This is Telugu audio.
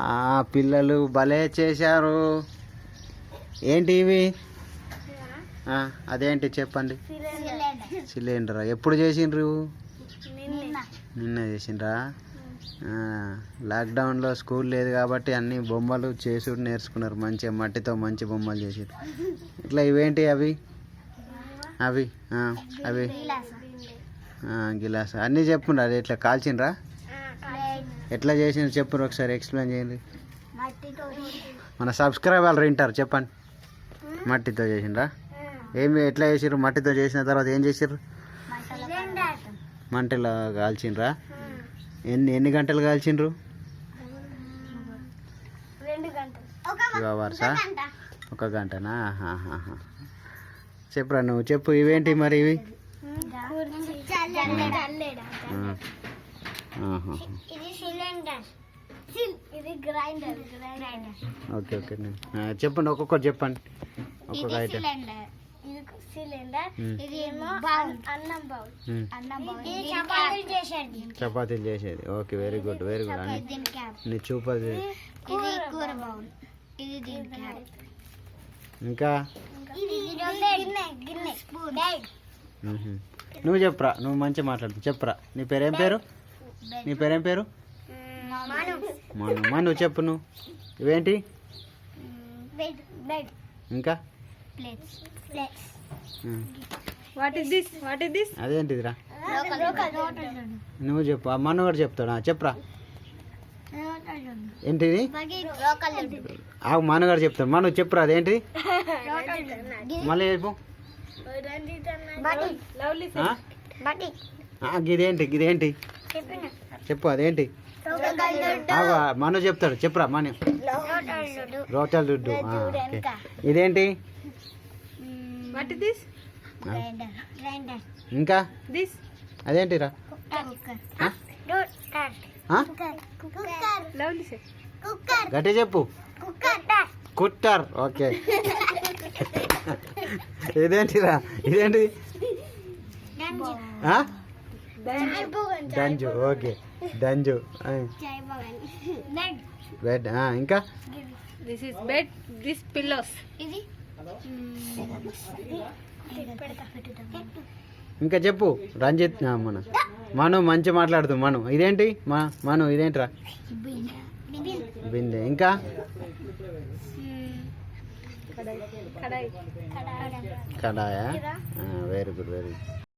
ఆ పిల్లలు భలే చేశారు. ఏంటి ఇవి? అదేంటి చెప్పండి. సిలిండర్. ఎప్పుడు చేసిండ్రు? నిన్న చేసిండ్రా? లాక్డౌన్లో స్కూల్ లేదు కాబట్టి అన్ని బొమ్మలు చేసుడు నేర్చుకున్నారు. మంచిగా మట్టితో మంచి బొమ్మలు చేసారు ఇట్లా ఇవేంటి అవి? అవి అవి. గిలాస్. అన్నీ చెప్పుండ్రు అది ఇట్లా కాల్చిండ్రా? ఎట్లా చేసిండ్రు చెప్పురు ఒకసారి ఎక్స్ప్లెయిన్ చేయండి. మన సబ్స్క్రైబర్లు వింటారు చెప్పండి. మట్టితో చేసిండ్రా? ఏమి ఎట్లా చేసిర్రు? మట్టితో చేసిన తర్వాత ఏం చేసిర్రు? మంటలో కాల్చిండ్రా? ఎన్ని ఎన్ని గంటలు కాల్చిండ్రు? టూ అవర్సా? ఒక గంటనా. చెప్పురా నువ్వు చెప్పు ఇవేంటి మరి ఇవి. ఇది సిలిండర్. ఇది గ్రైండర్ గ్రైండర్. ఓకే ఓకే చెప్పండి ఒక్కొక్కటి చెప్పండి. ఒక్కొక్క ఇది ఐటెం సిలిండర్. ఇది సిలిండర్. మ్మ్. ఇది ఏమో బౌల్. అన్నం బౌల్. మ్మ్. అన్నం బౌల్. ఇది చపాతీలు చేసేది. చపాతీలు చేసేది. Okay very good very good నీ చూపది ఇది కూర బౌల్. ఇది దీని క్యాప్. ఇంకా. నువ్వు చెప్పురా నువ్వు మంచిగా మాట్లాడుతు చెప్పురా. నీ పేరేం పేరు? నీ పేరేం పేరు? మను. మను. మను. చెప్పు నువ్వు. ఇవేంటి? Bed bed. ఇంకా? Plates. Plates. Um. What is this what is this అదేంటిదిరా? నువ్వు చెప్పు. మను కూడా చెప్తాడా? చెప్పురా. ఏంటిది? ఆ మను కూడా చెప్తాడు. మను చెప్పురా అదేంటి? మళ్ళీ చెప్పు. బడి లవ్లీ చెప్పు అదేంటి? మను చెప్తాడు. చెప్పురా మను. రోటల్ దుడ్డు. ఇదేంటి? ఇంకా? అదేంటిరా? గట్టి చెప్పు. కుట్టర్. ఓకే. ఇదేంటిరా? ఇదేంటి? డంజు ఓకే డంజు బెడ్ ఇంకా? This is bed this pillows ఇది ఇంకా చెప్పు. రంజిత్ మన. మను మంచి మాట్లాడుతూ. మను ఇదేంటి? మా మను ఇదేంటిరా? బిందె. ఇంకా? కడాయి. కడాయా. Very good very good